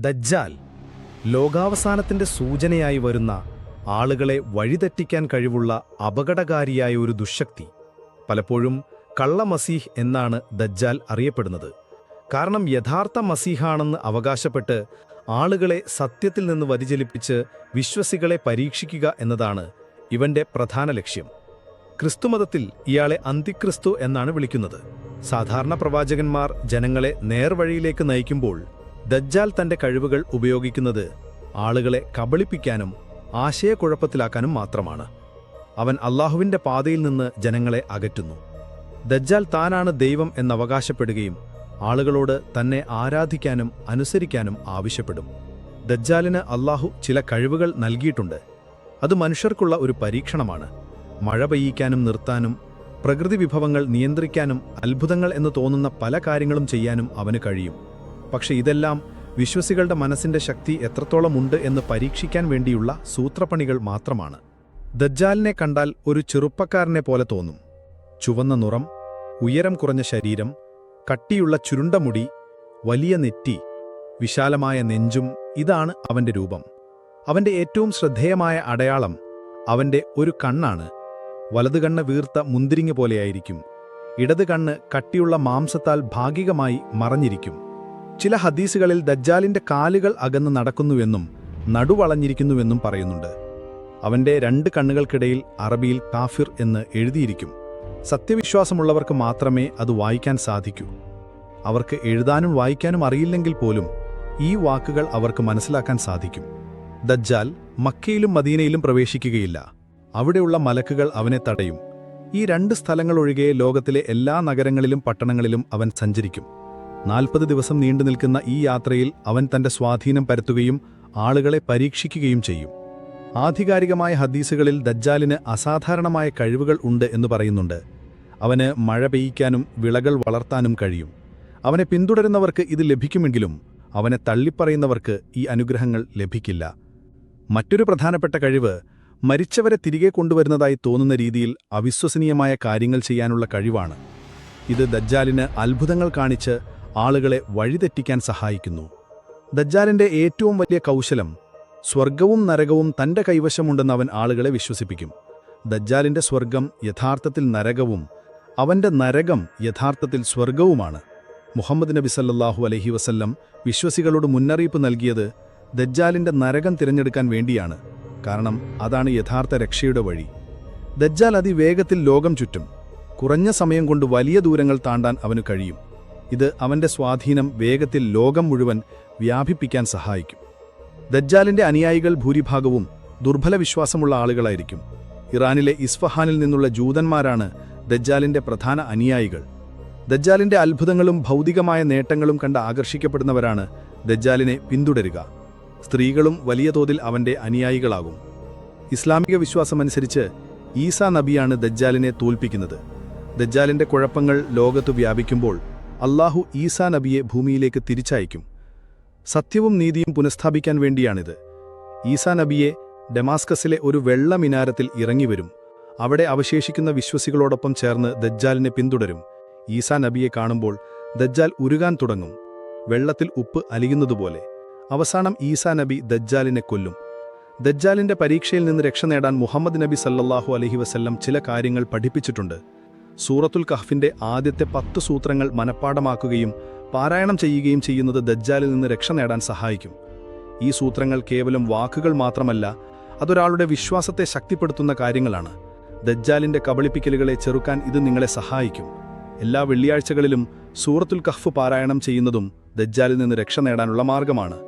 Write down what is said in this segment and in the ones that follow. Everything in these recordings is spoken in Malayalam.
ദജ്ജാൽ ലോകാവസാനത്തിന്റെ സൂചനയായി വരുന്ന ആളുകളെ വഴിതെറ്റിക്കാൻ കഴിവുള്ള അപകടകാരിയായ ഒരു ദുശക്തി. പലപ്പോഴും കള്ള മസീഹ് എന്നാണ് ദജ്ജാൽ അറിയപ്പെടുന്നത്. കാരണം യഥാർത്ഥ മസീഹാണെന്ന് അവകാശപ്പെട്ട് ആളുകളെ സത്യത്തിൽ നിന്ന് വ്യതിചലിപ്പിച്ച് വിശ്വസികളെ പരീക്ഷിക്കുക എന്നതാണ് ഇവന്റെ പ്രധാന ലക്ഷ്യം. ക്രിസ്തുമതത്തിൽ ഇയാളെ അന്തിക്രിസ്തു എന്നാണ് വിളിക്കുന്നത്. സാധാരണ പ്രവാചകന്മാർ ജനങ്ങളെ നേർവഴിയിലേക്ക് നയിക്കുമ്പോൾ ദജ്ജാൽ തന്റെ കഴിവുകൾ ഉപയോഗിക്കുന്നത് ആളുകളെ കബളിപ്പിക്കാനും ആശയക്കുഴപ്പത്തിലാക്കാനും മാത്രമാണ്. അവൻ അള്ളാഹുവിന്റെ പാതയിൽ നിന്ന് ജനങ്ങളെ അകറ്റുന്നു. ദജ്ജാൽ താനാണ് ദൈവം എന്നവകാശപ്പെടുകയും ആളുകളോട് തന്നെ ആരാധിക്കാനും അനുസരിക്കാനും ആവശ്യപ്പെടും. ദജ്ജാലിന് അള്ളാഹു ചില കഴിവുകൾ നൽകിയിട്ടുണ്ട്. അത് മനുഷ്യർക്കുള്ള ഒരു പരീക്ഷണമാണ്. മഴ പെയ്യിക്കാനും നിർത്താനും പ്രകൃതി വിഭവങ്ങൾ നിയന്ത്രിക്കാനും അത്ഭുതങ്ങൾ എന്ന് തോന്നുന്ന പല കാര്യങ്ങളും ചെയ്യാനും അവന് കഴിയും. പക്ഷെ ഇതെല്ലാം വിശ്വസികളുടെ മനസ്സിന്റെ ശക്തി എത്രത്തോളമുണ്ട് എന്ന് പരീക്ഷിക്കാൻ വേണ്ടിയുള്ള സൂത്രപ്പണികൾ മാത്രമാണ്. ദജ്ജാലിനെ കണ്ടാൽ ഒരു ചെറുപ്പക്കാരനെ പോലെ തോന്നും. ചുവന്ന നിറം ഉയരം കുറഞ്ഞ ശരീരം കട്ടിയുള്ള ചുരുണ്ട മുടി വലിയ നെറ്റി വിശാലമായ നെഞ്ചും ഇതാണ് അവന്റെ രൂപം. അവന്റെ ഏറ്റവും ശ്രദ്ധേയമായ അടയാളം അവന്റെ ഒരു കണ്ണാണ്. വലതു കണ്ണ് വീർത്ത മുന്തിരിങ്ങ പോലെയായിരിക്കും. ഇടത് കണ്ണ് കട്ടിയുള്ള മാംസത്താൽ ഭാഗികമായി മറഞ്ഞിരിക്കും. ചില ഹദീസുകളിൽ ദജ്ജാലിന്റെ കാലുകൾ അകന്ന് നടക്കുന്നുവെന്നും നടുവളഞ്ഞിരിക്കുന്നുവെന്നും പറയുന്നുണ്ട്. അവന്റെ രണ്ട് കണ്ണുകൾക്കിടയിൽ അറബിയിൽ കാഫിർ എന്ന് എഴുതിയിരിക്കും. സത്യവിശ്വാസമുള്ളവർക്ക് മാത്രമേ അത് വായിക്കാൻ സാധിക്കൂ. അവർക്ക് എഴുതാനും വായിക്കാനും അറിയില്ലെങ്കിൽ പോലും ഈ വാക്കുകൾ അവർക്ക് മനസ്സിലാക്കാൻ സാധിക്കും. ദജ്ജാൽ മക്കയിലും മദീനയിലും പ്രവേശിക്കുകയില്ല. അവിടെയുള്ള മലക്കുകൾ അവനെ തടയും. ഈ രണ്ട് സ്ഥലങ്ങളൊഴികെ ലോകത്തിലെ എല്ലാ നഗരങ്ങളിലും പട്ടണങ്ങളിലും അവൻ സഞ്ചരിക്കും. നാൽപ്പത് ദിവസം നീണ്ടു നിൽക്കുന്ന ഈ യാത്രയിൽ അവൻ തന്റെ സ്വാധീനം പരത്തുകയും ആളുകളെ പരീക്ഷിക്കുകയും ചെയ്യും. ആധികാരികമായ ഹദീസുകളിൽ ദജ്ജാലിന് അസാധാരണമായ കഴിവുകൾ ഉണ്ട് എന്ന് പറയുന്നുണ്ട്. അവന് മഴ പെയ്യ്ക്കാനും വിളകൾ വളർത്താനും കഴിയും. അവനെ പിന്തുടരുന്നവർക്ക് ഇത് ലഭിക്കുമെങ്കിലും അവനെ തള്ളിപ്പറയുന്നവർക്ക് ഈ അനുഗ്രഹങ്ങൾ ലഭിക്കില്ല. മറ്റൊരു പ്രധാനപ്പെട്ട കഴിവ് മരിച്ചവരെ തിരികെ കൊണ്ടുവരുന്നതായി തോന്നുന്ന രീതിയിൽ അവിശ്വസനീയമായ കാര്യങ്ങൾ ചെയ്യാനുള്ള കഴിവാണ്. ഇത് ദജ്ജാലിന് അത്ഭുതങ്ങൾ കാണിച്ച് ആളുകളെ വഴിതെറ്റിക്കാൻ സഹായിക്കുന്നു. ദജ്ജാലിന്റെ ഏറ്റവും വലിയ കൗശലം സ്വർഗവും നരകവും തന്റെ കൈവശമുണ്ടെന്ന് അവൻ ആളുകളെ വിശ്വസിപ്പിക്കും. ദജ്ജാലിന്റെ സ്വർഗം യഥാർത്ഥത്തിൽ നരകവും അവന്റെ നരകം യഥാർത്ഥത്തിൽ സ്വർഗവുമാണ് മുഹമ്മദ് നബി സല്ലാഹു അലഹി വസല്ലം വിശ്വസികളോട് മുന്നറിയിപ്പ് നൽകിയത് ദജ്ജാലിന്റെ നരകം തിരഞ്ഞെടുക്കാൻ വേണ്ടിയാണ്. കാരണം അതാണ് യഥാർത്ഥ രക്ഷയുടെ വഴി. ദജ്ജാൽ അതിവേഗത്തിൽ ലോകം ചുറ്റും കുറഞ്ഞ സമയം കൊണ്ട് വലിയ ദൂരങ്ങൾ താണ്ടാൻ അവനു കഴിയും. ഇത് അവന്റെ സ്വാധീനം വേഗത്തിൽ ലോകം മുഴുവൻ വ്യാപിപ്പിക്കാൻ സഹായിക്കും. ദജ്ജാലിന്റെ അനുയായികൾ ഭൂരിഭാഗവും ദുർബല വിശ്വാസമുള്ള ആളുകളായിരിക്കും. ഇറാനിലെ ഇസ്ഫഹാനിൽ നിന്നുള്ള ജൂതന്മാരാണ് ദജ്ജാലിന്റെ പ്രധാന അനുയായികൾ. ദജ്ജാലിന്റെ അത്ഭുതങ്ങളും ഭൗതികമായ നേട്ടങ്ങളും കണ്ട് ആകർഷിക്കപ്പെടുന്നവരാണ് ദജ്ജാലിനെ പിന്തുടരുക. സ്ത്രീകളും വലിയ തോതിൽ അവന്റെ അനുയായികളാകും. ഇസ്ലാമിക വിശ്വാസമനുസരിച്ച് ഈസാ നബിയാണ് ദജ്ജാലിനെ തോൽപ്പിക്കുന്നത്. ദജ്ജാലിന്റെ കുഴപ്പങ്ങൾ ലോകത്ത് വ്യാപിക്കുമ്പോൾ അള്ളാഹു ഈസാ നബിയെ ഭൂമിയിലേക്ക് തിരിച്ചയക്കും. സത്യവും നീതിയും പുനഃസ്ഥാപിക്കാൻ വേണ്ടിയാണിത്. ഈസാ നബിയെ ഡെമാസ്കസിലെ ഒരു വെള്ള മിനാരത്തിൽ ഇറങ്ങിവരും അവിടെ അവശേഷിക്കുന്ന വിശ്വസികളോടൊപ്പം ചേർന്ന് ദജ്ജാലിനെ പിന്തുടരും. ഈസാ നബിയെ കാണുമ്പോൾ ദജ്ജാൽ ഉരുകാൻ തുടങ്ങും. വെള്ളത്തിൽ ഉപ്പ് അലിയുന്നതുപോലെ. അവസാനം ഈസാ നബി ദജ്ജാലിനെ കൊല്ലും. ദജ്ജാലിന്റെ പരീക്ഷയിൽ നിന്ന് രക്ഷ നേടാൻ മുഹമ്മദ് നബി സല്ലാഹു അലഹി വസല്ലം ചില കാര്യങ്ങൾ പഠിപ്പിച്ചിട്ടുണ്ട്. സൂറത്തുൽ കഹ്ഫിന്റെ ആദ്യത്തെ പത്ത് സൂത്രങ്ങൾ മനഃപ്പാടമാക്കുകയും പാരായണം ചെയ്യുകയും ചെയ്യുന്നത് ദജ്ജാലിൽ നിന്ന് രക്ഷ നേടാൻ സഹായിക്കും. ഈ സൂത്രങ്ങൾ കേവലം വാക്കുകൾ മാത്രമല്ല അതൊരാളുടെ വിശ്വാസത്തെ ശക്തിപ്പെടുത്തുന്ന കാര്യങ്ങളാണ്. ദജ്ജാലിന്റെ കബളിപ്പിക്കലുകളെ ചെറുക്കാൻ ഇത് നിങ്ങളെ സഹായിക്കും. എല്ലാ വെള്ളിയാഴ്ചകളിലും സൂറത്തുൽ കഹ്ഫ് പാരായണം ചെയ്യുന്നതും ദജ്ജാലിൽ നിന്ന് രക്ഷ നേടാനുള്ള മാർഗമാണ്.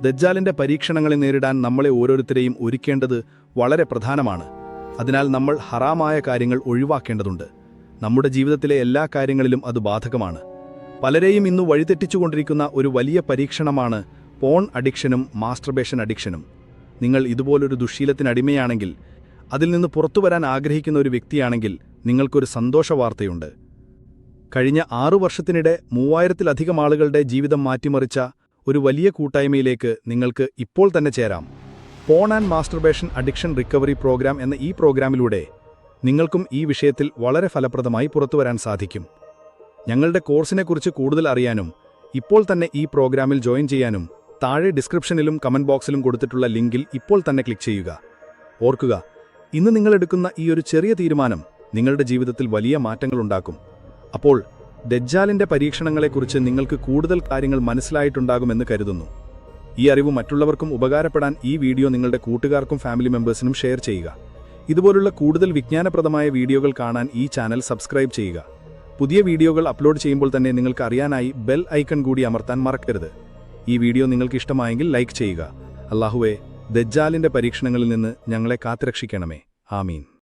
ദജ്ജാലിന്റെ പരീക്ഷണങ്ങളെ നേരിടാൻ നമ്മളെ ഓരോരുത്തരെയും ഒരുക്കേണ്ടത് വളരെ പ്രധാനമാണ്. അതിനാൽ നമ്മൾ ഹറാമായ കാര്യങ്ങൾ ഒഴിവാക്കേണ്ടതുണ്ട്. നമ്മുടെ ജീവിതത്തിലെ എല്ലാ കാര്യങ്ങളിലും അത് ബാധകമാണ്. പലരെയും ഇന്ന് വഴിതെറ്റിച്ചുകൊണ്ടിരിക്കുന്ന ഒരു വലിയ പരീക്ഷണമാണ് പോൺ അഡിക്ഷനും മാസ്റ്റർബേഷൻ അഡിക്ഷനും. നിങ്ങൾ ഇതുപോലൊരു ദുശീലത്തിനടിമയാണെങ്കിൽ അതിൽ നിന്ന് പുറത്തു വരാൻ ആഗ്രഹിക്കുന്ന ഒരു വ്യക്തിയാണെങ്കിൽ നിങ്ങൾക്കൊരു സന്തോഷ വാർത്തയുണ്ട്. കഴിഞ്ഞ ആറു വർഷത്തിനിടെ മൂവായിരത്തിലധികം ആളുകളുടെ ജീവിതം മാറ്റിമറിച്ച ഒരു വലിയ കൂട്ടായ്മയിലേക്ക് നിങ്ങൾക്ക് ഇപ്പോൾ തന്നെ ചേരാം. Porn and masturbation addiction recovery program എന്ന ഈ പ്രോഗ്രാമിലൂടെ നിങ്ങൾക്കും ഈ വിഷയത്തിൽ വളരെ ഫലപ്രദമായി പുറത്തുവരാൻ സാധിക്കും. ഞങ്ങളുടെ കോഴ്സിനെക്കുറിച്ച് കൂടുതൽ അറിയാനും ഇപ്പോൾ തന്നെ ഈ പ്രോഗ്രാമിൽ ജോയിൻ ചെയ്യാനും താഴെ ഡിസ്ക്രിപ്ഷനിലും കമന്റ് ബോക്സിലും കൊടുത്തിട്ടുള്ള ലിങ്കിൽ ഇപ്പോൾ തന്നെ ക്ലിക്ക് ചെയ്യുക. ഓർക്കുക ഇന്ന് നിങ്ങളെടുക്കുന്ന ഈ ഒരു ചെറിയ തീരുമാനം നിങ്ങളുടെ ജീവിതത്തിൽ വലിയ മാറ്റങ്ങൾ ഉണ്ടാക്കും. അപ്പോൾ ദജ്ജാലിന്റെ പരീക്ഷണങ്ങളെക്കുറിച്ച് നിങ്ങൾക്ക് കൂടുതൽ കാര്യങ്ങൾ മനസ്സിലായിട്ടുണ്ടാകുമെന്ന് കരുതുന്നു. ഈ അറിവ് മറ്റുള്ളവർക്കും ഉപകാരപ്പെടാൻ ഈ വീഡിയോ നിങ്ങളുടെ കൂട്ടുകാർക്കും ഫാമിലി മെമ്പേഴ്സിനും ഷെയർ ചെയ്യുക. ഇതുപോലുള്ള കൂടുതൽ വിജ്ഞാനപ്രദമായ വീഡിയോകൾ കാണാൻ ഈ ചാനൽ സബ്സ്ക്രൈബ് ചെയ്യുക. പുതിയ വീഡിയോകൾ അപ്ലോഡ് ചെയ്യുമ്പോൾ തന്നെ നിങ്ങൾക്ക് അറിയാനായി ബെൽ ഐക്കൺ കൂടി അമർത്താൻ മറക്കരുത്. ഈ വീഡിയോ നിങ്ങൾക്ക് ഇഷ്ടമായെങ്കിൽ ലൈക്ക് ചെയ്യുക. അല്ലാഹുവെ ദജ്ജാലിന്റെ പരീക്ഷണങ്ങളിൽ നിന്ന് ഞങ്ങളെ കാത്തുരക്ഷിക്കണമേ. ആമീൻ.